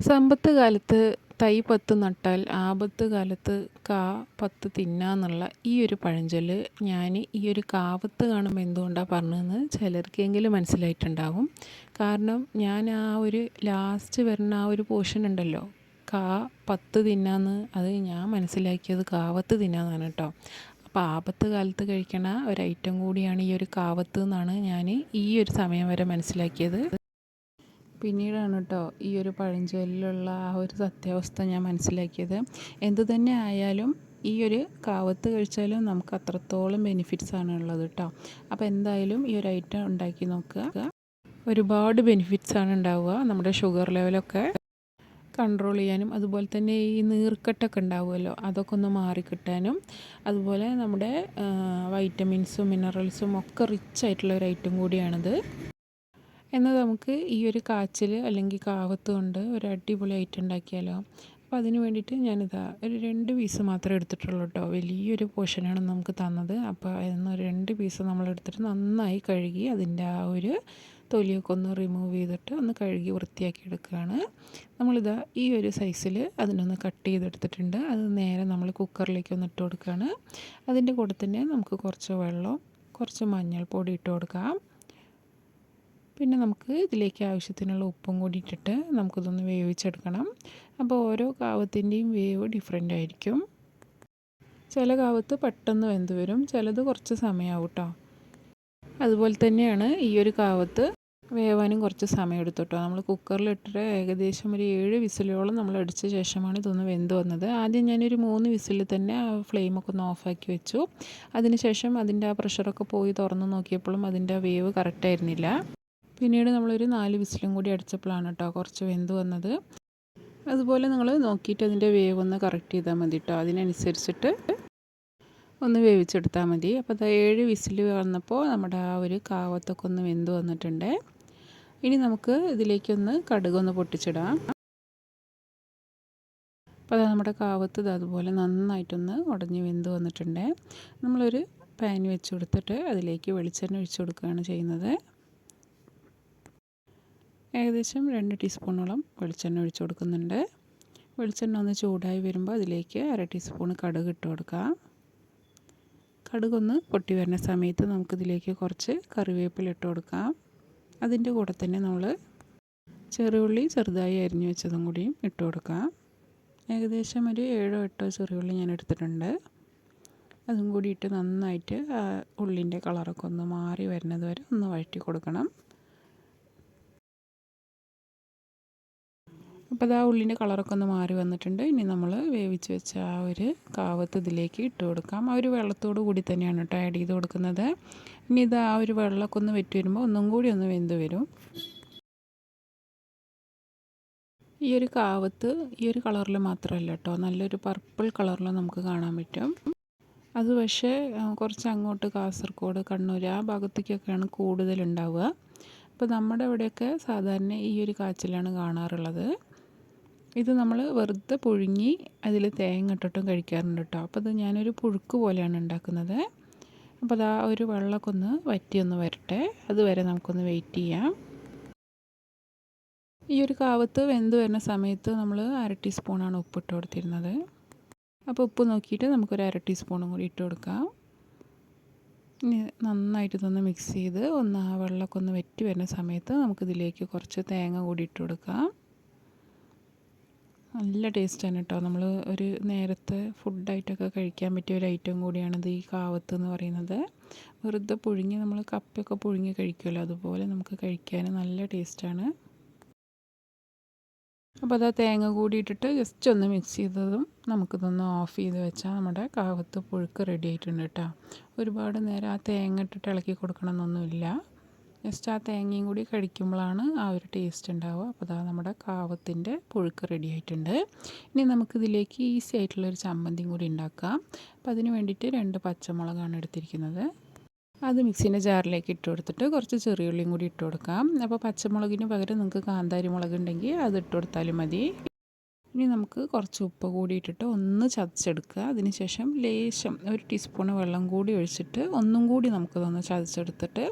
സമ്പത്ത് കാലത്ത് തൈ പത്ത് നട്ടാൽ ആപത്ത് കാലത്ത് കാ പത്ത് തിന്നാന്നുള്ള ഈ ഒരു പഴഞ്ചൊല്ല് ഞാൻ ഈ ഒരു കാവത്ത് കാണുമ്പോൾ എന്തുകൊണ്ടാണ് പറഞ്ഞതെന്ന് ചിലർക്കെങ്കിലും മനസ്സിലായിട്ടുണ്ടാകും കാരണം ഞാൻ ആ ഒരു ലാസ്റ്റ് വരുന്ന ആ ഒരു പോർഷൻ ഉണ്ടല്ലോ. കാ പത്ത് തിന്നാന്ന് അത് ഞാൻ മനസ്സിലാക്കിയത് കാവത്ത് തിന്നാന്നാണ് കേട്ടോ. അപ്പോൾ ആപത്ത് കാലത്ത് കഴിക്കണ ഒരു ഐറ്റം കൂടിയാണ് ഈ ഒരു കാവത്ത് എന്നാണ് ഞാൻ ഈ ഒരു സമയം വരെ മനസ്സിലാക്കിയത്. പിന്നീടാണ് കേട്ടോ ഈ ഒരു പഴഞ്ചൊല്ലിലുള്ള ആ ഒരു സത്യാവസ്ഥ ഞാൻ മനസ്സിലാക്കിയത്. എന്തു തന്നെ ആയാലും ഈ ഒരു കാവത്ത് കഴിച്ചാലും നമുക്ക് അത്രത്തോളം ബെനിഫിറ്റ്സ് ആണ് ഉള്ളത് കേട്ടോ അപ്പോൾ എന്തായാലും ഈ ഒരു ഐറ്റം ഉണ്ടാക്കി നോക്കുക. ഒരുപാട് ബെനിഫിറ്റ്സ് ആണ് ഉണ്ടാവുക നമ്മുടെ ഷുഗർ ലെവലൊക്കെ കൺട്രോൾ ചെയ്യാനും അതുപോലെ തന്നെ ഈ നീർക്കെട്ടൊക്കെ ഉണ്ടാവുമല്ലോ അതൊക്കെ ഒന്ന് മാറിക്കിട്ടാനും അതുപോലെ നമ്മുടെ വൈറ്റമിൻസും മിനറൽസും ഒക്കെ റിച്ച് ആയിട്ടുള്ള ഒരു ഐറ്റം കൂടിയാണിത്. എന്നാൽ നമുക്ക് ഈ ഒരു കാച്ചിൽ അല്ലെങ്കിൽ കാവത്ത് കൊണ്ട് ഒരു അടിപൊളി ഐറ്റം ഉണ്ടാക്കിയാലോ? അപ്പോൾ അതിന് വേണ്ടിയിട്ട് ഞാനിതാ ഒരു രണ്ട് പീസ് മാത്രമേ എടുത്തിട്ടുള്ളൂ കേട്ടോ വലിയൊരു പോർഷനാണ് നമുക്ക് തന്നത്. അപ്പോൾ അതിന് രണ്ട് പീസ് നമ്മൾ എടുത്തിട്ട് നന്നായി കഴുകി അതിന്റെ ആ ഒരു തൊലിയൊക്കെ ഒന്ന് റിമൂവ് ചെയ്തിട്ട് ഒന്ന് കഴുകി വൃത്തിയാക്കി എടുക്കുകയാണ്. നമ്മളിതാ ഈ ഒരു സൈസിൽ അതിനൊന്ന് കട്ട് ചെയ്തെടുത്തിട്ടുണ്ട്. അത് നേരെ നമ്മൾ കുക്കറിലേക്ക് ഒന്ന് ഇട്ട് കൊടുക്കുകയാണ്. അതിന്റെ കൂടെ തന്നെ നമുക്ക് കുറച്ച് വെള്ളം കുറച്ച് മഞ്ഞൾപ്പൊടി ഇട്ട് കൊടുക്കാം. പിന്നെ നമുക്ക് ഇതിലേക്ക് ആവശ്യത്തിനുള്ള ഉപ്പും കൂടി ഇട്ടിട്ട് നമുക്കിതൊന്ന് വേവിച്ചെടുക്കണം. അപ്പോൾ ഓരോ കാവത്തിന്റെയും വേവ് ഡിഫറെന്റ് ആയിരിക്കും. ചില കാവത്ത് പെട്ടെന്ന് വെന്ത് വരും ചിലത് കുറച്ച് സമയമാവും കേട്ടോ അതുപോലെ തന്നെയാണ് ഈ ഒരു കാവത്ത് വേവാനും കുറച്ച് സമയം എടുത്തു കേട്ടോ നമ്മൾ കുക്കറിലിട്ടിട്ട് ഏകദേശം ഒരു ഏഴ് വിസിലോളം നമ്മൾ അടിച്ച ശേഷമാണ് ഇതൊന്ന് വെന്ത് വന്നത്. ആദ്യം ഞാനൊരു മൂന്ന് വിസിൽ തന്നെ ആ ഫ്ലെയിമൊക്കെ ഒന്ന് ഓഫാക്കി വെച്ചു. അതിനുശേഷം അതിന്റെ ആ പ്രഷറൊക്കെ പോയി തുറന്ന് നോക്കിയപ്പോഴും അതിന്റെ വേവ് കറക്റ്റായിരുന്നില്ല പിന്നീട് നമ്മളൊരു നാല് വിസിലും കൂടി അടിച്ചപ്പോഴാണ് കേട്ടോ കുറച്ച് വെന്ത് വന്നത്. അതുപോലെ നിങ്ങൾ നോക്കിയിട്ട് അതിന്റെ വേവ് ഒന്ന് കറക്റ്റ് ചെയ്താൽ മതി കേട്ടോ. അതിനനുസരിച്ചിട്ട് ഒന്ന് വേവിച്ചെടുത്താൽ മതി. അപ്പോൾ അത് ഏഴ് വിസിൽ വന്നപ്പോൾ നമ്മുടെ ആ ഒരു കാവത്തൊക്കെ ഒന്ന് വെന്ത് വന്നിട്ടുണ്ട്. ഇനി നമുക്ക് ഇതിലേക്കൊന്ന് കടുകൊന്ന് പൊട്ടിച്ചിടാം. അപ്പോൾ അത് നമ്മുടെ കാവത്ത് ഇത് അതുപോലെ നന്നായിട്ടൊന്ന് ഉടഞ്ഞ് വെന്ത് വന്നിട്ടുണ്ട്. നമ്മളൊരു പാൻ വെച്ച് കൊടുത്തിട്ട് അതിലേക്ക് വെളിച്ചെണ്ണ ഒഴിച്ചു കൊടുക്കുകയാണ് ചെയ്യുന്നത്. ഏകദേശം രണ്ട് ടീസ്പൂണോളം വെളിച്ചെണ്ണ ഒഴിച്ച് കൊടുക്കുന്നുണ്ട്. വെളിച്ചെണ്ണ ഒന്ന് ചൂടായി വരുമ്പോൾ അതിലേക്ക് അര ടീസ്പൂൺ കടുക് ഇട്ട് കൊടുക്കാം. കടുകൊന്ന് പൊട്ടി വരുന്ന സമയത്ത് നമുക്കിതിലേക്ക് കുറച്ച് കറിവേപ്പില ഇട്ട് കൊടുക്കാം. അതിന്റെ കൂടെ തന്നെ നമ്മൾ ചെറിയുള്ളി ചെറുതായി അരിഞ്ഞു വെച്ചതും കൂടിയും ഇട്ട് കൊടുക്കാം. ഏകദേശം ഒരു ഏഴോ എട്ടോ ചെറിയുള്ളി ഞാൻ എടുത്തിട്ടുണ്ട്. അതും കൂടി ഇട്ട് നന്നായിട്ട് ഉള്ളിന്റെ കളറൊക്കെ ഒന്ന് മാറി വരുന്നത് വരെ ഒന്ന് വഴറ്റി കൊടുക്കണം. അപ്പോൾ അത് ആ ഉള്ളിന്റെ കളറൊക്കെ ഒന്ന് മാറി വന്നിട്ടുണ്ട്. ഇനി നമ്മൾ വേവിച്ച് വെച്ച ആ ഒരു കാവത്ത് ഇതിലേക്ക് ഇട്ട് കൊടുക്കാം. ആ ഒരു വെള്ളത്തോട് കൂടി തന്നെയാണ് കേട്ടോ ആഡ് ചെയ്ത് കൊടുക്കുന്നത്. ഇനി ഇത് ആ ഒരു വെള്ളമൊക്കെ ഒന്ന് വെറ്റി വരുമ്പോൾ ഒന്നും കൂടി ഒന്ന് വെന്ത് വരും. ഈ ഒരു കാവത്ത് ഈ ഒരു കളറിൽ മാത്രമല്ല കേട്ടോ നല്ലൊരു പർപ്പിൾ കളറിൽ നമുക്ക് കാണാൻ പറ്റും. അത് പക്ഷേ കുറച്ച് അങ്ങോട്ട് കാസർഗോഡ് കണ്ണൂർ ആ ഭാഗത്തേക്കൊക്കെയാണ് കൂടുതലുണ്ടാവുക അപ്പോൾ നമ്മുടെ ഇവിടെയൊക്കെ സാധാരണ ഈ ഒരു കാച്ചിലാണ് കാണാറുള്ളത്. ഇത് നമ്മൾ വെറുതെ പുഴുങ്ങി അതിൽ തേങ്ങ ഇട്ടിട്ടും കഴിക്കാറുണ്ട് കേട്ടോ അപ്പോൾ അത് ഞാനൊരു പുഴുക്ക് പോലെയാണ് ഉണ്ടാക്കുന്നത്. അപ്പോൾ അതാ ഒരു വെള്ളമൊക്കെ ഒന്ന് വറ്റിയൊന്ന് വരട്ടെ. അതുവരെ നമുക്കൊന്ന് വെയിറ്റ് ചെയ്യാം. ഈ ഒരു കാവത്ത് വെന്ത് വരുന്ന സമയത്ത് നമ്മൾ അര ടീസ്പൂണാണ് ഉപ്പ് ഇട്ട് കൊടുത്തിരുന്നത്. അപ്പോൾ ഉപ്പ് നോക്കിയിട്ട് നമുക്കൊരു അര ടീസ്പൂണും കൂടി ഇട്ട് കൊടുക്കാം. നന്നായിട്ട് ഇതൊന്ന് മിക്സ് ചെയ്ത് ഒന്ന് ആ വെള്ളമൊക്കെ ഒന്ന് വെറ്റി വരുന്ന സമയത്ത് നമുക്കിതിലേക്ക് കുറച്ച് തേങ്ങ കൂടി ഇട്ട് കൊടുക്കാം. നല്ല ടേസ്റ്റാണ് കേട്ടോ നമ്മൾ ഒരു നേരത്തെ ഫുഡായിട്ടൊക്കെ കഴിക്കാൻ പറ്റിയ ഒരു ഐറ്റം കൂടിയാണിത് ഈ കാവത്ത് എന്ന് പറയുന്നത്. വെറുതെ പുഴുങ്ങി നമ്മൾ കപ്പയൊക്കെ പുഴുങ്ങി കഴിക്കുമല്ലോ അതുപോലെ നമുക്ക് കഴിക്കാൻ നല്ല ടേസ്റ്റാണ് അപ്പോൾ അത് തേങ്ങ കൂടി ഇട്ടിട്ട് ജസ്റ്റ് ഒന്ന് മിക്സ് ചെയ്തതും നമുക്കിതൊന്ന് ഓഫ് ചെയ്ത് വെച്ചാൽ നമ്മുടെ കാവത്ത് പുഴുക്ക് റെഡി ആയിട്ടുണ്ട് കേട്ടോ ഒരുപാട് നേരം ആ തേങ്ങ ഇട്ടിട്ട് ഇളക്കി കൊടുക്കണമെന്നൊന്നുമില്ല ജസ്റ്റ് ആ തേങ്ങയും കൂടി കഴിക്കുമ്പോഴാണ് ആ ഒരു ടേസ്റ്റ് ഉണ്ടാവുക. അപ്പോൾ അതാ നമ്മുടെ കാവത്തിന്റെ പുഴുക്ക് റെഡി ആയിട്ടുണ്ട്. ഇനി നമുക്കിതിലേക്ക് ഈസി ആയിട്ടുള്ളൊരു ചമ്മന്തിയും കൂടി ഉണ്ടാക്കാം. അപ്പോൾ അതിന് വേണ്ടിയിട്ട് രണ്ട് പച്ചമുളകാണ് എടുത്തിരിക്കുന്നത്. അത് മിക്സിന്റെ ജാറിലേക്ക് ഇട്ട് കൊടുത്തിട്ട് കുറച്ച് ചെറിയുള്ളിയും കൂടി ഇട്ട് കൊടുക്കാം. അപ്പോൾ പച്ചമുളകിന് പകരം നിങ്ങൾക്ക് കാന്താരി മുളക് ഉണ്ടെങ്കിൽ അത് ഇട്ട് കൊടുത്താലും മതി. ഇനി നമുക്ക് കുറച്ച് ഉപ്പ് കൂടി ഇട്ടിട്ട് ഒന്ന് ചതച്ചെടുക്കുക. അതിനുശേഷം ലേശം ഒരു ടീസ്പൂൺ വെള്ളം കൂടി ഒഴിച്ചിട്ട് ഒന്നും കൂടി നമുക്കതൊന്ന് ചതച്ചെടുത്തിട്ട്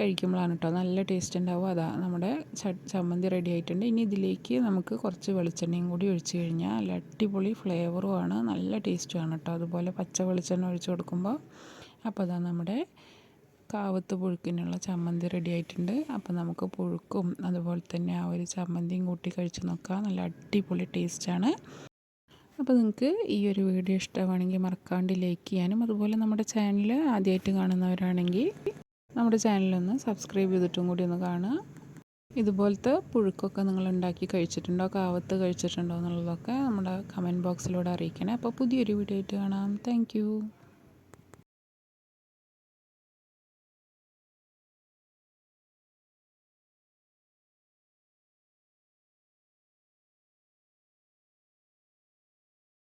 കഴിക്കുമ്പോഴാണ് കേട്ടോ നല്ല ടേസ്റ്റ് ഉണ്ടാവും അതാ നമ്മുടെ ചമ്മന്തി റെഡി ആയിട്ടുണ്ട്. ഇനി ഇതിലേക്ക് നമുക്ക് കുറച്ച് വെളിച്ചെണ്ണയും കൂടി ഒഴിച്ച് കഴിഞ്ഞാൽ നല്ല അടിപൊളി ഫ്ലേവറുമാണ് നല്ല ടേസ്റ്റുമാണ് കേട്ടോ അതുപോലെ പച്ച വെളിച്ചെണ്ണ ഒഴിച്ച് കൊടുക്കുമ്പോൾ അപ്പോൾ അതാ നമ്മുടെ കാവത്ത് പുഴുക്കിനുള്ള ചമ്മന്തി റെഡി ആയിട്ടുണ്ട്. അപ്പോൾ നമുക്ക് പുഴുക്കും അതുപോലെ തന്നെ ആ ഒരു ചമ്മന്തിയും കൂട്ടി കഴിച്ച് നോക്കാം. നല്ല അടിപൊളി ടേസ്റ്റാണ് അപ്പോൾ നിങ്ങൾക്ക് ഈ ഒരു വീഡിയോ ഇഷ്ടമാണെങ്കിൽ മറക്കാണ്ട് ലൈക്ക് ചെയ്യാനും അതുപോലെ നമ്മുടെ ചാനൽ ആദ്യമായിട്ട് കാണുന്നവരാണെങ്കിൽ നമ്മുടെ ചാനലൊന്ന് സബ്സ്ക്രൈബ് ചെയ്തിട്ടും കൂടി ഒന്ന് കാണുക. ഇതുപോലത്തെ പുഴുക്കൊക്കെ നിങ്ങൾ ഉണ്ടാക്കി കഴിച്ചിട്ടുണ്ടോ കാവത്ത് കഴിച്ചിട്ടുണ്ടോ എന്നുള്ളതൊക്കെ നമ്മുടെ കമന്റ് ബോക്സിലൂടെ അറിയിക്കണേ. അപ്പോൾ പുതിയൊരു വീഡിയോ ആയിട്ട് കാണാം. താങ്ക്